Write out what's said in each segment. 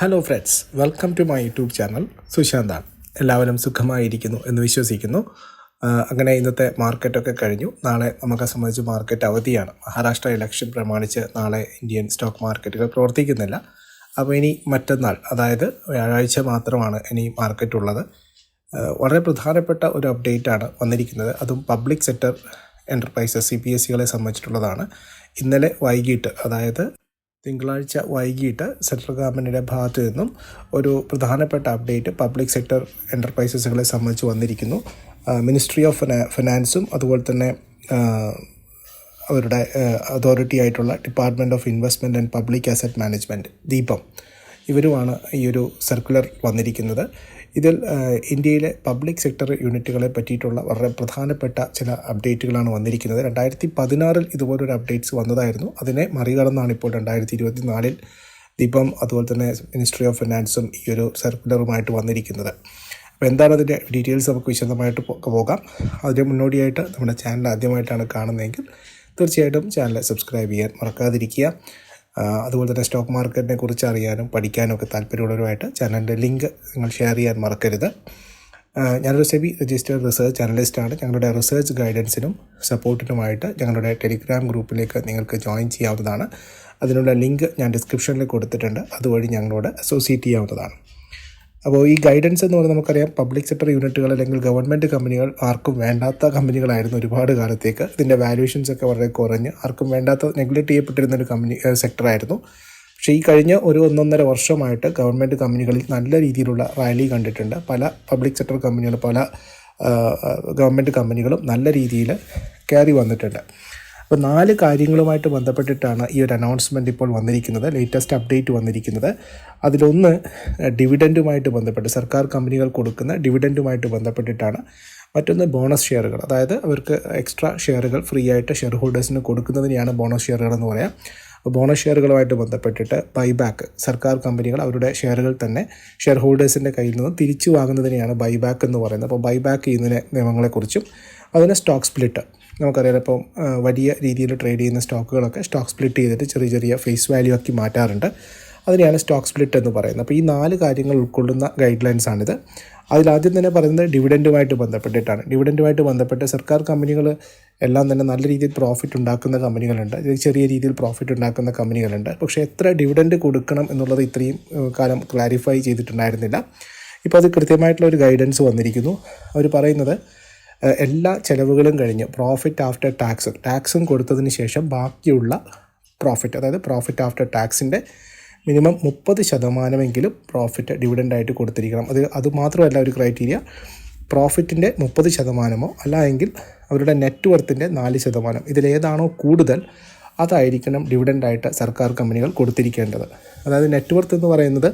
Hello friends welcome to my YouTube channel സുശാന്താണ് എല്ലാവരും സുഖമായിരിക്കുന്നു എന്ന് വിശ്വസിക്കുന്നു. അങ്ങനെ ഇന്നത്തെ മാർക്കറ്റൊക്കെ കഴിഞ്ഞു. നാളെ നമുക്ക് സംബന്ധിച്ച് മാർക്കറ്റ് അവധിയാണ്. മഹാരാഷ്ട്ര ഇലക്ഷൻ പ്രമാണിച്ച് നാളെ ഇന്ത്യൻ സ്റ്റോക്ക് മാർക്കറ്റുകൾ പ്രവർത്തിക്കുന്നില്ല. അപ്പോൾ ഇനി മറ്റന്നാൾ അതായത് വ്യാഴാഴ്ച മാത്രമാണ് ഇനി മാർക്കറ്റ് ഉള്ളത്. വളരെ പ്രധാനപ്പെട്ട ഒരു അപ്ഡേറ്റാണ് വന്നിരിക്കുന്നത്. അതും public sector enterprises C P S സികളെ സംബന്ധിച്ചിട്ടുള്ളതാണ് ഇന്നലെ വൈകിട്ട് അതായത് തിങ്കളാഴ്ച വൈകിട്ട് സെൻട്രൽ ഗവൺമെന്റിന്റെ ഭാഗത്തു നിന്നും ഒരു പ്രധാനപ്പെട്ട അപ്ഡേറ്റ് പബ്ലിക് സെക്ടർ എന്റർപ്രൈസസുകളെ സംബന്ധിച്ച് വന്നിരിക്കുന്നു. മിനിസ്ട്രി ഓഫ് ഫിനാൻസും അതുപോലെ തന്നെ അവരുടെ അതോറിറ്റി ആയിട്ടുള്ള department of investment and public asset management DIPAM ഇവരുമാണ് ഈ ഒരു സർക്കുലർ വന്നിരിക്കുന്നത്. ഇതിൽ ഇന്ത്യയിലെ പബ്ലിക് സെക്ടർ യൂണിറ്റുകളെ പറ്റിയിട്ടുള്ള വളരെ പ്രധാനപ്പെട്ട ചില അപ്ഡേറ്റുകളാണ് വന്നിരിക്കുന്നത്. രണ്ടായിരത്തി പതിനാറിൽ ഇതുപോലൊരു അപ്ഡേറ്റ്സ് വന്നതായിരുന്നു. അതിനെ മറികടന്നാണ് ഇപ്പോൾ രണ്ടായിരത്തി ഇരുപത്തി നാലിൽ അതുപോലെ തന്നെ മിനിസ്ട്രി ഓഫ് ഫിനാൻസും ഈ ഒരു സർക്കുലറുമായിട്ട് വന്നിരിക്കുന്നത്. അപ്പോൾ എന്താണ് അതിന്റെ ഡീറ്റെയിൽസ്? നമുക്ക് വിശദമായിട്ട് പോകാം. അതിന് മുന്നോടിയായിട്ട് നമ്മുടെ ചാനൽ ആദ്യമായിട്ടാണ് കാണുന്നതെങ്കിൽ തീർച്ചയായിട്ടും ചാനൽ സബ്സ്ക്രൈബ് ചെയ്യാൻ മറക്കാതിരിക്കുക. അതുപോലെ തന്നെ സ്റ്റോക്ക് മാർക്കറ്റിനെ കുറിച്ച് അറിയാനും പഠിക്കാനും ഒക്കെ താല്പര്യമുള്ളവരുമായിട്ട് ചാനലിന്റെ ലിങ്ക് നിങ്ങൾ ഷെയർ ചെയ്യാൻ മറക്കരുത്. ഞാനൊരു സെബി രജിസ്റ്റേഡ് റിസർച്ച് അനലിസ്റ്റാണ് ഞങ്ങളുടെ റിസർച്ച് ഗൈഡൻസിനും സപ്പോർട്ടിനുമായിട്ട് ഞങ്ങളുടെ ടെലിഗ്രാം ഗ്രൂപ്പിലേക്ക് നിങ്ങൾക്ക് ജോയിൻ ചെയ്യാവുന്നതാണ്. അതിനുള്ള ലിങ്ക് ഞാൻ ഡിസ്ക്രിപ്ഷനിൽ കൊടുത്തിട്ടുണ്ട്. അതുവഴി ഞങ്ങളോട് അസോസിയേറ്റ് ചെയ്യാവുന്നതാണ്. അപ്പോൾ ഈ ഗൈഡൻസ് എന്ന് പറഞ്ഞാൽ നമുക്കറിയാം പബ്ലിക് സെക്ടർ യൂണിറ്റുകൾ അല്ലെങ്കിൽ ഗവൺമെന്റ് കമ്പനികൾ ആർക്കും വേണ്ടാത്ത കമ്പനികളായിരുന്നു ഒരുപാട് കാലത്തേക്ക്. ഇതിന്റെ വാല്യൂഷൻസ് ഒക്കെ വളരെ കുറഞ്ഞ് ആർക്കും വേണ്ടാത്ത നെഗ്ലക്റ്റ് ചെയ്യപ്പെട്ടിരുന്ന ഒരു കമ്പനി സെക്ടറായിരുന്നു പക്ഷേ ഈ കഴിഞ്ഞ ഒരു ഒന്നൊന്നര വർഷമായിട്ട് ഗവൺമെന്റ് കമ്പനികളിൽ നല്ല രീതിയിലുള്ള റാലി കണ്ടിട്ടുണ്ട്. പല പബ്ലിക് സെക്ടർ കമ്പനികൾ പല ഗവൺമെന്റ് കമ്പനികളും നല്ല രീതിയിൽ കയറി വന്നിട്ടുണ്ട്. അപ്പോൾ നാല് കാര്യങ്ങളുമായിട്ട് ബന്ധപ്പെട്ടിട്ടാണ് ഈ ഒരു അനൗൺസ്മെന്റ് ഇപ്പോൾ വന്നിരിക്കുന്നത് ലേറ്റസ്റ്റ് അപ്ഡേറ്റ് വന്നിരിക്കുന്നത്. അതിലൊന്ന് ഡിവിഡന്റുമായിട്ട് ബന്ധപ്പെട്ട് സർക്കാർ കമ്പനികൾ കൊടുക്കുന്ന ഡിവിഡന്റുമായിട്ട് ബന്ധപ്പെട്ടിട്ടാണ്. മറ്റൊന്ന് ബോണസ് ഷെയറുകൾ. അതായത് അവർക്ക് എക്സ്ട്രാ ഷെയറുകൾ ഫ്രീ ആയിട്ട് ഷെയർ ഹോൾഡേഴ്സിന് കൊടുക്കുന്നതിനെയാണ് ബോണസ് ഷെയറുകൾ എന്ന് പറയാം. ബോണസ് ഷെയറുകളുമായിട്ട് ബന്ധപ്പെട്ടിട്ട് ബൈബാക്ക് സർക്കാർ കമ്പനികൾ അവരുടെ ഷെയറുകൾ തന്നെ ഷെയർ ഹോൾഡേഴ്സിന്റെ കയ്യിൽ നിന്ന് തിരിച്ചു വാങ്ങുന്നതിനെയാണ് ബൈബാക്ക് എന്ന് പറയുന്നത്. അപ്പോൾ ബൈബാക്ക് ചെയ്യുന്നതിനെ നിയമങ്ങളെക്കുറിച്ചും അതിന് സ്റ്റോക്ക് സ്പ്ലിറ്റ് നമുക്കറിയാം ഇപ്പം വലിയ രീതിയിൽ ട്രേഡ് ചെയ്യുന്ന സ്റ്റോക്കുകളൊക്കെ സ്റ്റോക്ക് സ്പ്ലിറ്റ് ചെയ്തിട്ട് ചെറിയ ചെറിയ ഫേസ് വാല്യൂ ആക്കി മാറ്റാറുണ്ട്. അതിനെയാണ് സ്റ്റോക്ക് സ്പ്ലിറ്റ് എന്ന് പറയുന്നത്. അപ്പോൾ ഈ നാല് കാര്യങ്ങൾ ഉൾക്കൊള്ളുന്ന ഗൈഡ് ലൈൻസ് ആണിത് അതിലാദ്യം തന്നെ പറയുന്നത് ഡിവിഡന്റുമായിട്ട് ബന്ധപ്പെട്ടിട്ടാണ്. ഡിവിഡന്റുമായിട്ട് ബന്ധപ്പെട്ട് സർക്കാർ കമ്പനികൾ എല്ലാം തന്നെ നല്ല രീതിയിൽ പ്രോഫിറ്റ് ഉണ്ടാക്കുന്ന കമ്പനികളുണ്ട്. ചെറിയ രീതിയിൽ പ്രോഫിറ്റ് ഉണ്ടാക്കുന്ന കമ്പനികളുണ്ട്. പക്ഷേ എത്ര ഡിവിഡന്റ് കൊടുക്കണം എന്നുള്ളത് ഇത്രയും കാലം ക്ലാരിഫൈ ചെയ്തിട്ടുണ്ടായിരുന്നില്ല. ഇപ്പോൾ അത് കൃത്യമായിട്ടുള്ള ഒരു ഗൈഡൻസ് വന്നിരിക്കുന്നു. അവർ പറയുന്നത് എല്ലാ ചെലവുകളും കഴിഞ്ഞ് പ്രോഫിറ്റ് ആഫ്റ്റർ ടാക്സ് ടാക്സും കൊടുത്തതിന് ശേഷം ബാക്കിയുള്ള പ്രോഫിറ്റ് അതായത് പ്രോഫിറ്റ് ആഫ്റ്റർ ടാക്സിന്റെ മിനിമം മുപ്പത് ശതമാനമെങ്കിലും പ്രോഫിറ്റ് ഡിവിഡന്റായിട്ട് കൊടുത്തിരിക്കണം. അത് അതുമാത്രമല്ല ഒരു ക്രൈറ്റീരിയ പ്രോഫിറ്റിന്റെ മുപ്പത് ശതമാനമോ അല്ല എങ്കിൽ അവരുടെ നെറ്റ് വർത്തിന്റെ നാല് ശതമാനം. ഇതിലേതാണോ കൂടുതൽ അതായിരിക്കണം ഡിവിഡന്റായിട്ട് സർക്കാർ കമ്പനികൾ കൊടുത്തിരിക്കേണ്ടത്. അതായത് നെറ്റ് വർത്ത് എന്ന് പറയുന്നത്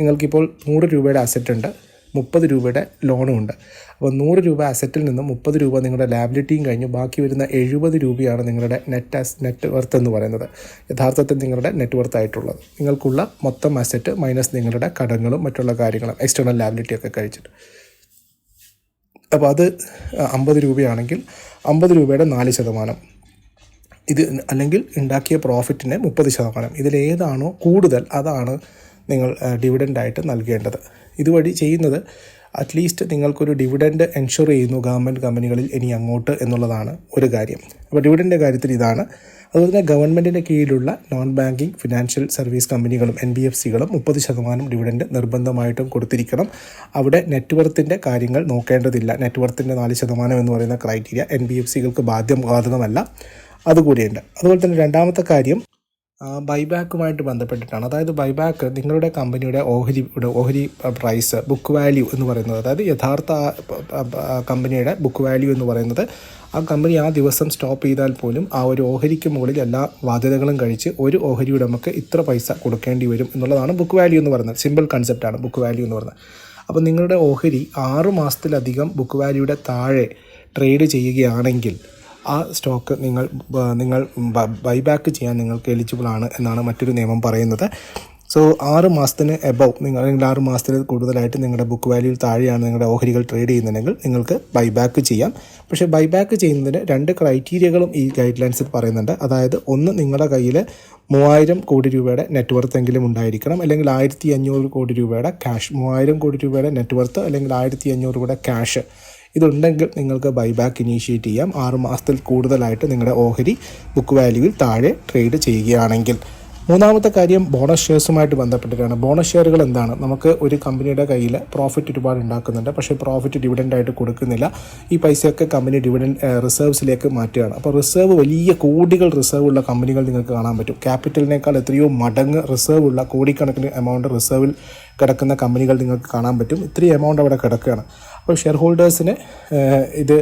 നിങ്ങൾക്കിപ്പോൾ നൂറ് രൂപയുടെ അസറ്റ് ഉണ്ട് മുപ്പത് രൂപയുടെ ലോണും ഉണ്ട്. അപ്പോൾ നൂറ് രൂപ അസറ്റിൽ നിന്നും മുപ്പത് രൂപ നിങ്ങളുടെ ലാബിലിറ്റിയും കഴിഞ്ഞു. ബാക്കി വരുന്ന എഴുപത് രൂപയാണ് നിങ്ങളുടെ നെറ്റ് നെറ്റ് വർത്ത് എന്ന് പറയുന്നത്. യഥാർത്ഥത്തിൽ നിങ്ങളുടെ നെറ്റ് വർത്ത് ആയിട്ടുള്ളത്. നിങ്ങൾക്കുള്ള മൊത്തം അസറ്റ് മൈനസ് നിങ്ങളുടെ കടങ്ങളും മറ്റുള്ള കാര്യങ്ങളും എക്സ്റ്റേണൽ ലാബിലിറ്റി ഒക്കെ കഴിച്ചിട്ട്. അപ്പോൾ അത് അമ്പത് രൂപയാണെങ്കിൽ അമ്പത് രൂപയുടെ നാല് ശതമാനം. ഇത് അല്ലെങ്കിൽ ഉണ്ടാക്കിയ പ്രോഫിറ്റിന് മുപ്പത് ശതമാനം. ഇതിലേതാണോ കൂടുതൽ അതാണ് നിങ്ങൾ ഡിവിഡന്റായിട്ട് നൽകേണ്ടത്. ഇതുവഴി ചെയ്യുന്നത് അറ്റ്ലീസ്റ്റ് നിങ്ങൾക്കൊരു ഡിവിഡൻഡ് എൻഷുർ ചെയ്യുന്നു ഗവൺമെന്റ് കമ്പനികളിൽ ഇനി അങ്ങോട്ട് എന്നുള്ളതാണ് ഒരു കാര്യം. അപ്പോൾ ഡിവിഡന്റെ കാര്യത്തിൽ ഇതാണ്. അതുപോലെ തന്നെ ഗവൺമെന്റിന്റെ കീഴിലുള്ള നോൺ ബാങ്കിങ് ഫിനാൻഷ്യൽ സർവീസ് കമ്പനികളും എൻ ബി എഫ് സികളും മുപ്പത് ശതമാനം ഡിവിഡൻഡ് നിർബന്ധമായിട്ടും കൊടുത്തിരിക്കണം. അവിടെ നെറ്റ്വർത്തിന്റെ കാര്യങ്ങൾ നോക്കേണ്ടതില്ല. നെറ്റ്വർത്തിന്റെ നാല് ശതമാനം എന്ന് പറയുന്ന ക്രൈറ്റീരിയ എൻ ബി എഫ് സികൾക്ക് ബാധ്യം ബാധകമല്ല അതുകൂടിയുണ്ട്. അതുപോലെ തന്നെ രണ്ടാമത്തെ കാര്യം ബൈബാക്കുമായിട്ട് ബന്ധപ്പെട്ടിട്ടാണ്. അതായത് ബൈബാക്ക് നിങ്ങളുടെ കമ്പനിയുടെ ഓഹരി ഓഹരി പ്രൈസ് ബുക്ക് വാല്യൂ എന്ന് പറയുന്നത് അതായത് യഥാർത്ഥ കമ്പനിയുടെ ബുക്ക് വാല്യൂ എന്ന് പറയുന്നത് ആ കമ്പനി ആ ദിവസം സ്റ്റോപ്പ് ചെയ്താൽ പോലും ആ ഒരു ഓഹരിക്ക് മുകളിൽ എല്ലാ ബാധ്യതകളും കഴിച്ച് ഒരു ഓഹരിയുടെ നമുക്ക് ഇത്ര പൈസ കൊടുക്കേണ്ടി വരും എന്നുള്ളതാണ് ബുക്ക് വാല്യൂ എന്ന് പറയുന്നത്. സിമ്പിൾ കൺസെപ്റ്റാണ് ബുക്ക് വാല്യൂ എന്ന് പറയുന്നത്. അപ്പോൾ നിങ്ങളുടെ ഓഹരി ആറ് മാസത്തിലധികം ബുക്ക് വാല്യൂയുടെ താഴെ ട്രേഡ് ചെയ്യുകയാണെങ്കിൽ ആ സ്റ്റോക്ക് നിങ്ങൾ നിങ്ങൾ ബൈബാക്ക് ചെയ്യാൻ നിങ്ങൾക്ക് എലിജിബിൾ ആണ് എന്നാണ് മറ്റൊരു നിയമം പറയുന്നത്. സോ ആറ് മാസത്തിന് എബവ് നിങ്ങൾ അല്ലെങ്കിൽ ആറ് മാസത്തിൽ കൂടുതലായിട്ട് നിങ്ങളുടെ ബുക്ക് വാല്യൂ താഴെയാണ് നിങ്ങളുടെ ഓഹരികൾ ട്രേഡ് ചെയ്യുന്നുണ്ടെങ്കിൽ നിങ്ങൾക്ക് ബൈബാക്ക് ചെയ്യാം. പക്ഷേ ബൈബാക്ക് ചെയ്യുന്നതിന് രണ്ട് ക്രൈറ്റീരിയകളും ഈ ഗൈഡ് ലൈൻസിൽ പറയുന്നുണ്ട്. അതായത് ഒന്ന് നിങ്ങളുടെ കയ്യിൽ മൂവായിരം കോടി രൂപയുടെ നെറ്റ്വർത്ത് എങ്കിലും ഉണ്ടായിരിക്കണം. അല്ലെങ്കിൽ ആയിരത്തി അഞ്ഞൂറ് കോടി രൂപയുടെ ക്യാഷ് മൂവായിരം കോടി രൂപയുടെ നെറ്റ്വർത്ത് അല്ലെങ്കിൽ ആയിരത്തി അഞ്ഞൂറ് രൂപയുടെ ക്യാഷ് ഇതുണ്ടെങ്കിൽ നിങ്ങൾക്ക് ബൈബാക്ക് ഇനീഷ്യേറ്റ് ചെയ്യാം. ആറ് മാസത്തിൽ കൂടുതലായിട്ട് നിങ്ങളുടെ ഓഹരി ബുക്ക് വാല്യൂവിൽ താഴെ ട്രേഡ് ചെയ്യുകയാണെങ്കിൽ. മൂന്നാമത്തെ കാര്യം ബോണസ് ഷെയർസുമായിട്ട് ബന്ധപ്പെട്ടിട്ടാണ്. ബോണസ് ഷെയറുകൾ എന്താണ്? നമുക്ക് ഒരു കമ്പനിയുടെ കയ്യിൽ പ്രോഫിറ്റ് ഒരുപാട് ഉണ്ടാക്കുന്നുണ്ട്. പക്ഷേ പ്രോഫിറ്റ് ഡിവിഡന്റ് ആയിട്ട് കൊടുക്കുന്നില്ല. ഈ പൈസയൊക്കെ കമ്പനി ഡിവിഡൻഡ് റിസർവ്സിലേക്ക് മാറ്റുകയാണ്. അപ്പോൾ റിസർവ് വലിയ കോടികൾ റിസർവ് ഉള്ള കമ്പനികൾ നിങ്ങൾക്ക് കാണാൻ പറ്റും. ക്യാപിറ്റലിനേക്കാൾ എത്രയോ മടങ്ങ് റിസർവ് ഉള്ള കോടിക്കണക്കിന് എമൗണ്ട് റിസർവിൽ കിടക്കുന്ന കമ്പനികൾ നിങ്ങൾക്ക് കാണാൻ പറ്റും. ഇത്രയും എമൗണ്ട് അവിടെ കിടക്കുകയാണ്. അപ്പോൾ ഷെയർ ഹോൾഡേഴ്സിന് ഇത്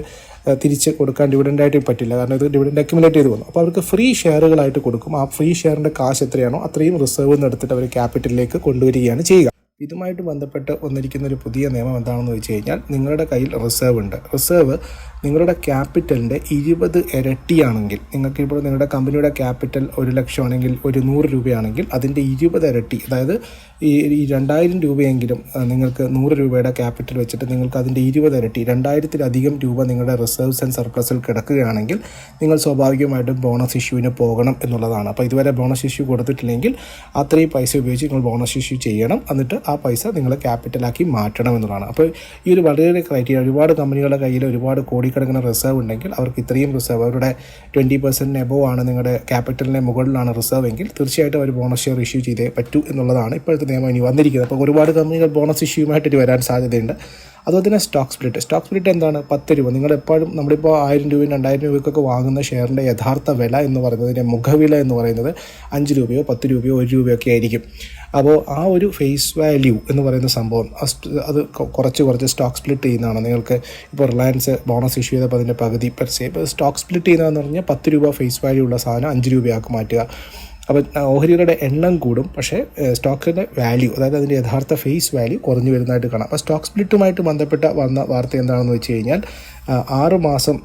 തിരിച്ച് കൊടുക്കാൻ ഡിവിഡൻഡായിട്ട് പറ്റില്ല. കാരണം ഇത് ഡിവിഡന്റ് അക്യുമുലേറ്റ് ചെയ്ത് വന്നു. അപ്പോൾ അവർക്ക് ഫ്രീ ഷെയറുകളായിട്ട് കൊടുക്കും. ആ ഫ്രീ ഷെയറിന്റെ കാശ് എത്രയാണോ അത്രയും റിസർവ് എടുത്തിട്ട് അവർ ക്യാപിറ്റലിലേക്ക് കൊണ്ടുവരികയാണ് ചെയ്യുക. ഇതുമായിട്ട് ബന്ധപ്പെട്ട് വന്നിരിക്കുന്ന ഒരു പുതിയ നിയമം എന്താണെന്ന് വെച്ച് കഴിഞ്ഞാൽ നിങ്ങളുടെ കയ്യിൽ റിസർവ് ഉണ്ട്. റിസർവ് നിങ്ങളുടെ ക്യാപിറ്റലിന്റെ ഇരുപത് ഇരട്ടിയാണെങ്കിൽ നിങ്ങൾക്ക് ഇപ്പോൾ നിങ്ങളുടെ കമ്പനിയുടെ ക്യാപിറ്റൽ ഒരു ലക്ഷമാണെങ്കിൽ ഒരു നൂറ് രൂപയാണെങ്കിൽ അതിന്റെ ഇരുപത് ഇരട്ടി അതായത് ഈ രണ്ടായിരം രൂപയെങ്കിലും നിങ്ങൾക്ക് നൂറ് രൂപയുടെ ക്യാപിറ്റൽ വെച്ചിട്ട് നിങ്ങൾക്ക് അതിന്റെ ഇരുപത് ഇരട്ടി രണ്ടായിരത്തിലധികം രൂപ നിങ്ങളുടെ റിസർവ്സ് ആൻഡ് സർപ്ലസിൽ കിടക്കുകയാണെങ്കിൽ നിങ്ങൾ സ്വാഭാവികമായിട്ടും ബോണസ് ഇഷ്യൂവിന് പോകണം എന്നുള്ളതാണ്. അപ്പോൾ ഇതുവരെ ബോണസ് ഇഷ്യൂ കൊടുത്തിട്ടില്ലെങ്കിൽ അത്രയും പൈസ ഉപയോഗിച്ച് നിങ്ങൾ ബോണസ് ഇഷ്യൂ ചെയ്യണം എന്നിട്ട് ആ പൈസ നിങ്ങൾ ക്യാപിറ്റലാക്കി മാറ്റണം എന്നുള്ളതാണ്. അപ്പോൾ ഈ ഒരു വളരെ ക്രൈറ്റീരിയ ഒരുപാട് കമ്പനികളുടെ കയ്യിൽ ഒരുപാട് കോടിക്കണക്കിന് റിസർവ് ഉണ്ടെങ്കിൽ അവർക്ക് ഇത്രയും റിസർവ് അവരുടെ ട്വന്റി പെർസെന്റിന് എബോവ് ആണ് നിങ്ങളുടെ ക്യാപിറ്റലിന്റെ മുകളിലാണ് റിസർവ് എങ്കിൽ തീർച്ചയായിട്ടും അവർ ബോണസ് ഷെയർ ഇഷ്യൂ ചെയ്തേ പറ്റൂ എന്നുള്ളതാണ് ഇപ്പോഴത്തെ നിയമം ഇനി വന്നിരിക്കുന്നത്. അപ്പോൾ ഒരുപാട് കമ്പനികൾ ബോണസ് ഇഷ്യൂമായിട്ട് വരാൻ സാധ്യതയുണ്ട്. അതുപോലെ തന്നെ സ്റ്റോക്ക് സ്പ്ലിറ്റ് സ്റ്റോക്ക് സ്പ്ലിറ്റ് എന്താണ്? പത്ത് രൂപ നിങ്ങൾ എപ്പോഴും നമ്മളിപ്പോൾ ആയിരം രൂപയും രണ്ടായിരം രൂപയ്ക്കൊക്കെ വാങ്ങുന്ന ഷെയറിന്റെ യഥാർത്ഥ വില എന്ന് പറയുന്നതിന്റെ മുഖവില എന്ന് പറയുന്നത് അഞ്ച് രൂപയോ പത്ത് രൂപയോ ഒരു രൂപയൊക്കെ ആയിരിക്കും. അപ്പോൾ ആ ഒരു ഫേസ് വാല്യൂ എന്ന് പറയുന്ന സംഭവം അത് കുറച്ച് കുറച്ച് സ്റ്റോക്ക് സ്പ്ലിറ്റ് ചെയ്യുന്നതാണ്. നിങ്ങൾക്ക് ഇപ്പോൾ റിലയൻസ് ബോണസ് ഇഷ്യൂ ചെയ്തപ്പോൾ അതിന്റെ പകുതി പെർസെ സ്റ്റോക്ക് സ്പ്ലിറ്റ് ചെയ്യുന്നതെന്ന് പറഞ്ഞാൽ പത്ത് രൂപ ഫേസ് വാല്യൂ ഉള്ള സാധനം അഞ്ച് രൂപയാക്കി മാറ്റുക. അപ്പോൾ ഓഹരികളുടെ എണ്ണം കൂടും. പക്ഷേ സ്റ്റോക്കിന്റെ വാല്യൂ അതായത് അതിന്റെ യഥാർത്ഥ ഫേസ് വാല്യൂ കുറഞ്ഞു വരുന്നതായിട്ട് കാണാം. അപ്പോൾ സ്റ്റോക്ക് സ്പ്ലിറ്റുമായിട്ട് ബന്ധപ്പെട്ട വന്ന വാർത്ത എന്താണെന്ന് വെച്ച് കഴിഞ്ഞാൽ ആറ് മാസം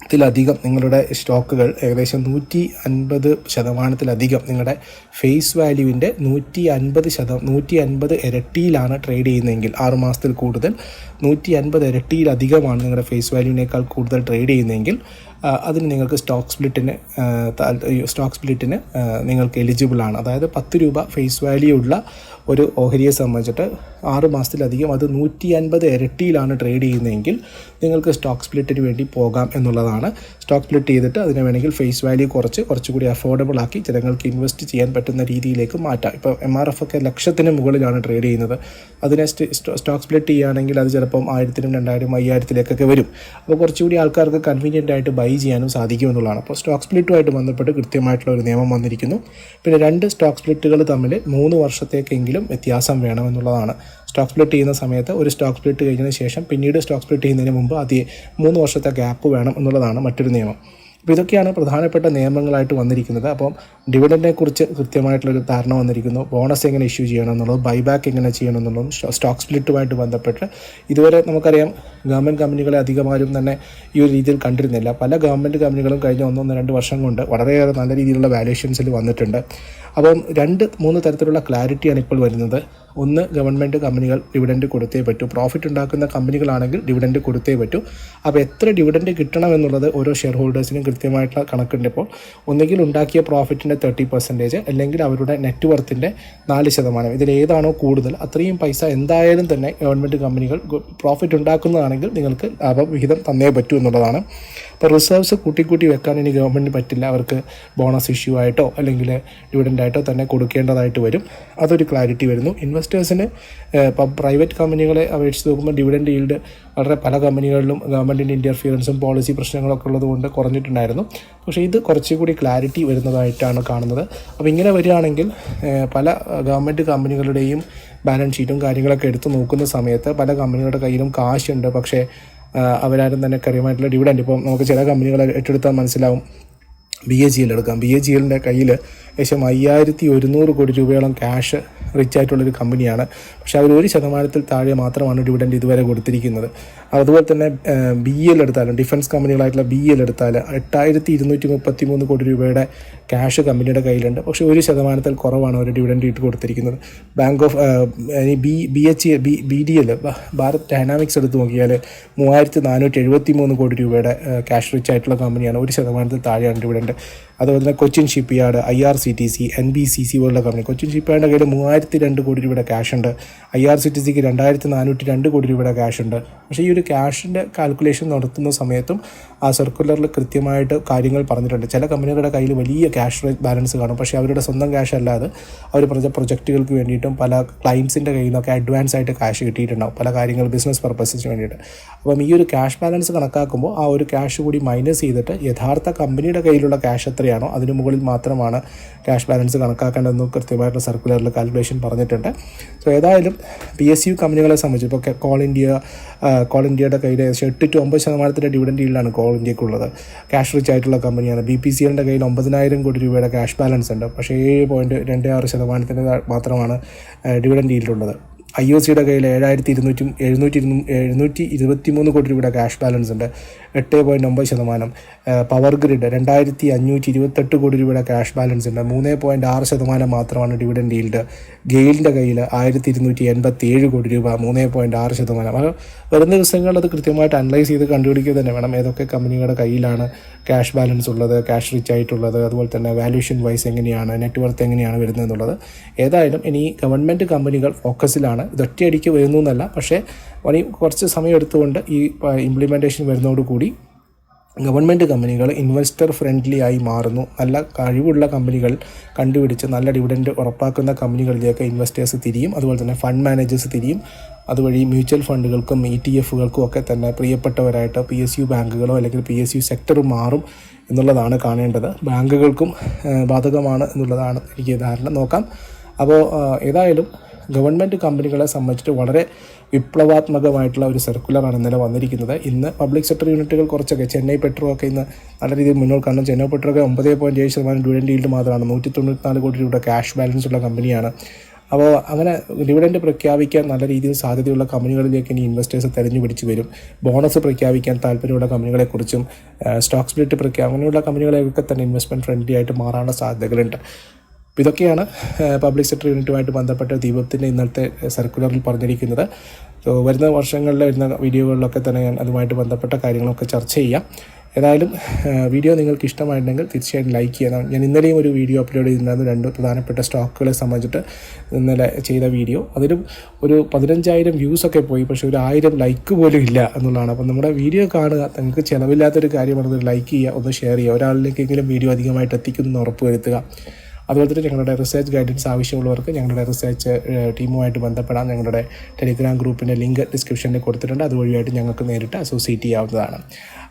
ത്തിലധികം നിങ്ങളുടെ സ്റ്റോക്കുകൾ ഏകദേശം നൂറ്റി അൻപത് ശതമാനത്തിലധികം നിങ്ങളുടെ ഫേസ് വാല്യൂവിന്റെ നൂറ്റി അൻപത് ശതം നൂറ്റി അൻപത് ഇരട്ടിയിലാണ് ട്രേഡ് ചെയ്യുന്നതെങ്കിൽ ആറ് മാസത്തിൽ കൂടുതൽ നൂറ്റി അൻപത് ഇരട്ടിയിലധികമാണ് നിങ്ങളുടെ ഫേസ് വാല്യൂവിനേക്കാൾ കൂടുതൽ ട്രേഡ് ചെയ്യുന്നതെങ്കിൽ അതിന് നിങ്ങൾക്ക് സ്റ്റോക്ക് സ്പ്ലിറ്റിന് സ്റ്റോക്ക് സ്പ്ലിറ്റിന് നിങ്ങൾക്ക് എലിജിബിൾ ആണ്. അതായത് പത്ത് രൂപ ഫേസ് വാല്യൂ ഉള്ള ഒരു ഓഹരിയെ സംബന്ധിച്ചിട്ട് ആറ് മാസത്തിലധികം അത് നൂറ്റി അൻപത് ഇരട്ടിയിലാണ് ട്രേഡ് ചെയ്യുന്നതെങ്കിൽ നിങ്ങൾക്ക് സ്റ്റോക്ക് സ്പ്ലിറ്റിന് വേണ്ടി പോകാം എന്നുള്ളതാണ്. സ്റ്റോക്ക് സ്പ്ലിറ്റ് ചെയ്തിട്ട് അതിനെ വേണമെങ്കിൽ ഫേസ് വാല്യൂ കുറച്ച് കുറച്ചുകൂടി അഫോർഡബിൾ ആക്കി ജനങ്ങൾക്ക് ഇൻവെസ്റ്റ് ചെയ്യാൻ പറ്റുന്ന രീതിയിലേക്ക് മാറ്റാം. ഇപ്പോൾ എം ആർ എഫ് ഒക്കെ ലക്ഷത്തിന് മുകളിലാണ് ട്രേഡ് ചെയ്യുന്നത്. അതിനെ സ്റ്റോക്ക് സ്പ്ലിറ്റ് ചെയ്യുകയാണെങ്കിൽ അത് ചിലപ്പം ആയിരത്തിനും രണ്ടായിരം അയ്യായിരത്തിലേക്കൊക്കെ വരും. അപ്പോൾ കുറച്ചുകൂടി ആൾക്കാർക്ക് കൺവീനിയന്റ് ആയിട്ട് ബൈ ചെയ്യാനും സാധിക്കും എന്നുള്ളതാണ്. അപ്പോൾ സ്റ്റോക്ക് സ്പ്ലിറ്റുമായിട്ട് ബന്ധപ്പെട്ട് കൃത്യമായിട്ടുള്ള ഒരു നിയമം വന്നിരിക്കുന്നു. പിന്നെ രണ്ട് സ്റ്റോക്ക് സ്പ്ലിറ്റുകൾ തമ്മിൽ മൂന്ന് വർഷത്തേക്കെങ്കിലും വ്യത്യാസം വേണമെന്നുള്ളതാണ്. സ്റ്റോക്ക് സ്പ്ലിറ്റ് ചെയ്യുന്ന സമയത്ത് ഒരു സ്റ്റോക്ക് സ്പ്ലിറ്റ് കഴിഞ്ഞതിന് ശേഷം പിന്നീട് സ്റ്റോക്ക് സ്പ്ലിറ്റ് ചെയ്യുന്നതിന് മുമ്പ് ആദ്യം മൂന്ന് വർഷത്തെ ഗ്യാപ്പ് വേണം എന്നുള്ളതാണ് മറ്റൊരു നിയമം. അപ്പോൾ ഇതൊക്കെയാണ് പ്രധാനപ്പെട്ട നിയമങ്ങളായിട്ട് വന്നിരിക്കുന്നത്. അപ്പം ഡിവിഡന്റിനെ കുറിച്ച് കൃത്യമായിട്ടുള്ളൊരു ധാരണ വന്നിരിക്കുന്നു. ബോണസ് എങ്ങനെ ഇഷ്യൂ ചെയ്യണം എന്നുള്ളത് ബൈബാക്ക് എങ്ങനെ ചെയ്യണം എന്നുള്ളതും സ്റ്റോ- സ്റ്റോക്ക് സ്പ്ലിറ്റുമായിട്ട് ബന്ധപ്പെട്ട് ഇതുവരെ നമുക്കറിയാം ഗവൺമെന്റ് കമ്പനികളെ അധികമാരും തന്നെ ഈ ഒരു രീതിയിൽ കണ്ടിരുന്നില്ല. പല ഗവൺമെന്റ് കമ്പനികളും കഴിഞ്ഞ ഒന്നൊന്ന് രണ്ട് വർഷം കൊണ്ട് വളരെയേറെ നല്ല രീതിയിലുള്ള വാല്യൂഷൻസിൽ വന്നിട്ടുണ്ട്. അപ്പം രണ്ട് മൂന്ന് തരത്തിലുള്ള ക്ലാരിറ്റിയാണ് ഇപ്പോൾ വരുന്നത്. ഒന്ന് ഗവൺമെന്റ് കമ്പനികൾ ഡിവിഡൻഡ് കൊടുത്തേ പറ്റൂ. പ്രോഫിറ്റ് ഉണ്ടാക്കുന്ന കമ്പനികളാണെങ്കിൽ ഡിവിഡൻഡ് കൊടുത്തേ പറ്റൂ. അപ്പോൾ എത്ര ഡിവിഡൻഡ് കിട്ടണം എന്നുള്ളത് ഓരോ ഷെയർ ഹോൾഡേഴ്സിനും കൃത്യമായിട്ടുള്ള കണക്കുണ്ട് ഇപ്പോൾ. ഒന്നുകിൽ ഉണ്ടാക്കിയ പ്രോഫിറ്റിന്റെ തേർട്ടി പെർസെന്റേജ് അല്ലെങ്കിൽ അവരുടെ നെറ്റ് വർത്തിന്റെ നാല് ശതമാനം. ഇതിലേതാണോ കൂടുതൽ അത്രയും പൈസ എന്തായാലും തന്നെ ഗവൺമെന്റ് കമ്പനികൾ പ്രോഫിറ്റ് ഉണ്ടാക്കുന്നതാണെങ്കിൽ നിങ്ങൾക്ക് ലാഭം വിഹിതം തന്നേ പറ്റൂ എന്നുള്ളതാണ്. അപ്പോൾ റിസർവ്സ് കൂട്ടിക്കൂട്ടി വെക്കാൻ ഇനി ഗവൺമെന്റ് പറ്റില്ല. അവർക്ക് ബോണസ് ഇഷ്യൂ ആയിട്ടോ അല്ലെങ്കിൽ ഡിവിഡൻഡായിട്ടോ തന്നെ കൊടുക്കേണ്ടതായിട്ട് വരും. അതൊരു ക്ലാരിറ്റി വരുന്നു. ഇൻവെസ്റ്റേഴ്സിന് ഇപ്പം പ്രൈവറ്റ് കമ്പനികളെ അപേക്ഷിച്ച് നോക്കുമ്പോൾ ഡിവിഡൻഡ് ഈൽഡ് വളരെ പല കമ്പനികളിലും ഗവൺമെന്റിന്റെ ഇന്റർഫിയറൻസും പോളിസി പ്രശ്നങ്ങളൊക്കെ ഉള്ളതുകൊണ്ട് കുറഞ്ഞിട്ടുണ്ടായിരുന്നു. പക്ഷേ ഇത് കുറച്ചുകൂടി ക്ലാരിറ്റി വരുന്നതായിട്ടാണ് കാണുന്നത്. അപ്പോൾ ഇങ്ങനെ വരികയാണെങ്കിൽ പല ഗവൺമെന്റ് കമ്പനികളുടെയും ബാലൻസ് ഷീറ്റും കാര്യങ്ങളൊക്കെ എടുത്തു നോക്കുന്ന സമയത്ത് പല കമ്പനികളുടെ കയ്യിലും കാശുണ്ട് പക്ഷേ അവരാരും തന്നെ കറിയുമായിട്ടുള്ള ഡിവിഡൻഡ് ഇപ്പം നമുക്ക് ചില കമ്പനികളെ ഏറ്റെടുത്താൽ മനസ്സിലാവും. ബി എ ജി എൽ എടുക്കാം. ബി എ ജി എല്ലിന്റെ കയ്യിൽ ഏകദേശം അയ്യായിരത്തി ഒരുന്നൂറ് കോടി രൂപയോളം ക്യാഷ് റിച്ച് ആയിട്ടുള്ളൊരു കമ്പനിയാണ് പക്ഷെ അവർ ഒരു ശതമാനത്തിൽ താഴെ മാത്രമാണ് ഡിവിഡൻഡ് ഇതുവരെ കൊടുത്തിരിക്കുന്നത്. അതുപോലെ തന്നെ ബി എൽ എടുത്താലും ഡിഫൻസ് കമ്പനികളായിട്ടുള്ള ബി എൽ എടുത്താൽ എട്ടായിരത്തി ഇരുന്നൂറ്റി മുപ്പത്തി മൂന്ന് കോടി രൂപയുടെ ക്യാഷ് കമ്പനിയുടെ കയ്യിലുണ്ട്. പക്ഷേ ഒരു ശതമാനത്തിൽ കുറവാണ് അവർ ഡിവിഡൻഡ് ഇട്ട് കൊടുത്തിരിക്കുന്നത്. Bank of B B H B B D L Bharat Dynamics എടുത്ത് നോക്കിയാൽ മൂവായിരത്തി നാനൂറ്റി എഴുപത്തി മൂന്ന് കോടി രൂപയുടെ ക്യാഷ് റിച്ച് ആയിട്ടുള്ള കമ്പനിയാണ് ഒരു ശതമാനത്തിൽ താഴെയാണ് ഡിവിഡൻഡ് ഉണ്ട് അതുപോലെ തന്നെ Cochin shipyard I R C T C N B C C പോലുള്ള കമ്പനി കൊച്ചിൻ ഷിപ്പ് യാർഡിന്റെ കയ്യിൽ മൂവായിരത്തി രണ്ട് കോടി രൂപയുടെ ക്യാഷ് ഉണ്ട്. ഐ ആർ സി ടി സിക്ക് രണ്ടായിരത്തി നാനൂറ്റി രണ്ട് കോടി രൂപയുടെ ക്യാഷ് ഉണ്ട്. പക്ഷേ ഈ ഒരു ക്യാഷിന്റെ കാൽക്കുലേഷൻ നടത്തുന്ന സമയത്തും ആ സർക്കുലറിൽ കൃത്യമായിട്ട് കാര്യങ്ങൾ പറഞ്ഞിട്ടുണ്ട്. ചില കമ്പനികളുടെ കയ്യിൽ വലിയ ക്യാഷ് ബാലൻസ് കാണും. പക്ഷേ അവരുടെ സ്വന്തം ക്യാഷ് അല്ലാതെ അവർ പറഞ്ഞ പ്രൊജക്റ്റുകൾക്ക് വേണ്ടിയിട്ടും പല ക്ലയൻസിന്റെ കയ്യിൽ നിന്നൊക്കെ അഡ്വാൻസ് ആയിട്ട് ക്യാഷ് കിട്ടിയിട്ടുണ്ടാവും. പല കാര്യങ്ങൾ ബിസിനസ് പർപ്പസിന് വേണ്ടിയിട്ട്. അപ്പം ഈ ഒരു ക്യാഷ് ബാലൻസ് കണക്കാക്കുമ്പോൾ ആ ഒരു ക്യാഷ് കൂടി മൈനസ് ചെയ്തിട്ട് യഥാർത്ഥ കമ്പനിയുടെ കയ്യിലുള്ള ക്യാഷ് എത്രയാണോ അതിന് മുകളിൽ മാത്രമാണ് ക്യാഷ് ബാലൻസ് കണക്കാക്കേണ്ടതെന്ന് കൃത്യമായിട്ടുള്ള സർക്കുലറിൽ കാൽക്കുലേഷൻ പറഞ്ഞിട്ടുണ്ട്. സോ ഏതായാലും പി എസ് യു കമ്പനികളെ സംബന്ധിച്ച് ഇപ്പോൾ കോൾ ഇന്ത്യ കോൾ ഇന്ത്യയുടെ കയ്യിൽ ഏകദേശം എട്ട് ടു ഒമ്പത് ശതമാനത്തിന്റെ ഡിവിഡൻഡ് ഈൽഡാണ് കോൾ ഇന്ത്യക്കുള്ളത്. ക്യാഷ് റിച്ച് ആയിട്ടുള്ള കമ്പനിയാണ് ബി പി സി എല്ലിന്റെ കയ്യിൽ ഒമ്പതിനായിരം കോടി രൂപയുടെ ക്യാഷ് ബാലൻസ് ഉണ്ട്. പക്ഷേ ഏഴ് പോയിന്റ് രണ്ട് ആറ് ശതമാനത്തിന്റെ മാത്രമാണ് ഡിവിഡൻഡ് ഡീലുള്ളത് ഐ ഒ സിയുടെ കയ്യിൽ ഏഴായിരത്തി ഇരുന്നൂറ്റി എഴുന്നൂറ്റി ഇരുന്നൂറ്റി ഇരുപത്തി മൂന്ന് കോടി രൂപയുടെ ക്യാഷ് ബാലൻസ് ഉണ്ട്. എട്ട് പോയിന്റ് ഒമ്പത് ശതമാനം. പവർ ഗ്രിഡ് രണ്ടായിരത്തി അഞ്ഞൂറ്റി ഇരുപത്തെട്ട് കോടി രൂപയുടെ ക്യാഷ് ബാലൻസ് ഉണ്ട്. മൂന്ന് പോയിന്റ് ആറ് ശതമാനം മാത്രമാണ് ഡിവിഡൻഡ് ഈൽഡ് ഗെയിലിന്റെ കയ്യിൽ ആയിരത്തി ഇരുന്നൂറ്റി എൺപത്തി ഏഴ് കോടി രൂപ മൂന്ന് പോയിന്റ് ആറ് ശതമാനം. അത് വരുന്ന ദിവസങ്ങളിൽ അത് കൃത്യമായിട്ട് അനലൈസ് ചെയ്ത് കണ്ടുപിടിക്കുക തന്നെ വേണം. ഏതൊക്കെ കമ്പനികളുടെ കയ്യിലാണ് ക്യാഷ് ബാലൻസ് ഉള്ളത് ക്യാഷ് റിച്ച് ആയിട്ടുള്ളത് അതുപോലെ തന്നെ വാല്യൂഷൻ വൈസ് എങ്ങനെയാണ് നെറ്റ്വർത്ത് എങ്ങനെയാണ് വരുന്നത് എന്നുള്ളത്. ഏതായാലും ഇനി ഗവൺമെന്റ് കമ്പനികൾ ഫോക്കസിലാണ് ഇതൊറ്റയടിക്ക് വരുന്നു എന്നല്ല പക്ഷേ പണി കുറച്ച് സമയം എടുത്തുകൊണ്ട് ഈ ഇംപ്ലിമെന്റേഷൻ വരുന്നതോടുകൂടി ഗവൺമെന്റ് കമ്പനികൾ ഇൻവെസ്റ്റർ ഫ്രണ്ട്ലി ആയി മാറുന്നു. നല്ല കഴിവുള്ള കമ്പനികൾ കണ്ടുപിടിച്ച് നല്ല ഡിവിഡൻഡ് ഉറപ്പാക്കുന്ന കമ്പനികളിലേക്ക് ഇൻവെസ്റ്റേഴ്സ് തിരിയും. അതുപോലെ തന്നെ ഫണ്ട് മാനേജേഴ്സ് തിരിയും. അതുവഴി മ്യൂച്വൽ ഫണ്ടുകൾക്കും ഇ ടി എഫുകൾക്കും ഒക്കെ തന്നെ പ്രിയപ്പെട്ടവരായിട്ട് പി എസ് യു ബാങ്കുകളോ അല്ലെങ്കിൽ പി എസ് യു സെക്ടർ മാറും എന്നുള്ളതാണ് കാണേണ്ടത്. ബാങ്കുകൾക്കും ബാധകമാണ് എന്നുള്ളതാണ് എനിക്ക് ധാരണ. നോക്കാം. അപ്പോൾ ഏതായാലും ഗവൺമെന്റ് കമ്പനികളെ സംബന്ധിച്ചിട്ട് വളരെ വിപ്ലവാത്മകമായിട്ടുള്ള ഒരു സർക്കുലറാണ് ഇന്നലെ വന്നിരിക്കുന്നത്. ഇന്ന് പബ്ലിക് സെക്ടർ യൂണിറ്റുകൾ കുറച്ചൊക്കെ ചെന്നൈ പെട്രോ ഒക്കെ ഇന്ന് നല്ല രീതിയിൽ മുന്നോട്ട് കാണും ചെന്നൈ പെട്രോ ഒക്കെ ഒമ്പത് പോയിന്റ് ഏഴ് ശതമാനം ഡിവിഡൻഡ് ഈൽഡ് മാത്രമാണ്. നൂറ്റി തൊണ്ണൂറ്റിനാല് കോടി രൂപയുടെ ക്യാഷ് ബാലൻസ് ഉള്ള കമ്പനിയാണ്. അപ്പോൾ അങ്ങനെ ഡിവിഡൻഡ് പ്രഖ്യാപിക്കാൻ നല്ല രീതിയിൽ സാധ്യതയുള്ള കമ്പനികളിലേക്ക് ഇനി ഇൻവെസ്റ്റേഴ്സ് തെരഞ്ഞു പിടിച്ച് വരും. ബോണസ് പ്രഖ്യാപിക്കാൻ താല്പര്യമുള്ള കമ്പനികളെക്കുറിച്ചും സ്റ്റോക്ക് സ്പ്ലിറ്റ് പ്രഖ്യാപനം അങ്ങനെയുള്ള കമ്പനികളെയൊക്കെ തന്നെ ഇൻവെസ്റ്റ്മെന്റ് ഫ്രണ്ട്ലി ആയിട്ട് മാറാനുള്ള സാധ്യതകളുണ്ട്. അപ്പോൾ ഇതൊക്കെയാണ് പബ്ലിക് സെക്ടർ യൂണിറ്റുമായിട്ട് ബന്ധപ്പെട്ട ദീപത്തിന്റെ ഇന്നത്തെ സർക്കുലറിൽ പറഞ്ഞിരിക്കുന്നത്. സോ വരുന്ന വർഷങ്ങളിൽ വരുന്ന വീഡിയോകളിലൊക്കെ തന്നെ ഞാൻ അതുമായിട്ട് ബന്ധപ്പെട്ട കാര്യങ്ങളൊക്കെ ചർച്ച ചെയ്യാം. ഏതായാലും വീഡിയോ നിങ്ങൾക്ക് ഇഷ്ടമായിട്ടുണ്ടെങ്കിൽ തീർച്ചയായിട്ടും ലൈക്ക് ചെയ്യണം. ഞാൻ ഇന്നലെയും ഒരു വീഡിയോ അപ്ലോഡ് ചെയ്തിട്ടുണ്ടായിരുന്നു. രണ്ട് പ്രധാനപ്പെട്ട സ്റ്റോക്കുകളെ സംബന്ധിച്ചിട്ട് ഇന്നലെ ചെയ്ത വീഡിയോ. അതിലും ഒരു പതിനഞ്ചായിരം വ്യൂസൊക്കെ പോയി. പക്ഷേ ഒരു ആയിരം ലൈക്ക് പോലും ഇല്ല എന്നുള്ളതാണ്. അപ്പോൾ നമ്മുടെ വീഡിയോ കാണുക നിങ്ങൾക്ക് ചിലവില്ലാത്തൊരു കാര്യമാണ്. ലൈക്ക് ചെയ്യുക ഒന്ന് ഷെയർ ചെയ്യുക. ഒരാളിലേക്കെങ്കിലും വീഡിയോ അധികമായിട്ട് എത്തിക്കുന്നു ഉറപ്പ് വരുത്തുക. അതുപോലെ തന്നെ ഞങ്ങളുടെ റിസർച്ച് ഗൈഡൻസ് ആവശ്യമുള്ളവർക്ക് ഞങ്ങളുടെ റിസർച്ച് ടീമുമായിട്ട് ബന്ധപ്പെടാൻ ഞങ്ങളുടെ ടെലിഗ്രാം ഗ്രൂപ്പിന്റെ ലിങ്ക് ഡിസ്ക്രിപ്ഷനിൽ കൊടുത്തിട്ടുണ്ട്. അതുവഴിയായിട്ട് ഞങ്ങൾക്ക് നേരിട്ട് അസോസിയേറ്റ് ചെയ്യാവുന്നതാണ്.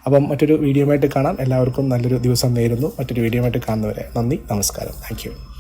അപ്പം മറ്റൊരു വീഡിയോ ആയിട്ട് കാണാം. എല്ലാവർക്കും നല്ലൊരു ദിവസം നേരുന്നു. മറ്റൊരു വീഡിയോ ആയിട്ട് കാണുന്നവരെ നന്ദി നമസ്കാരം. താങ്ക്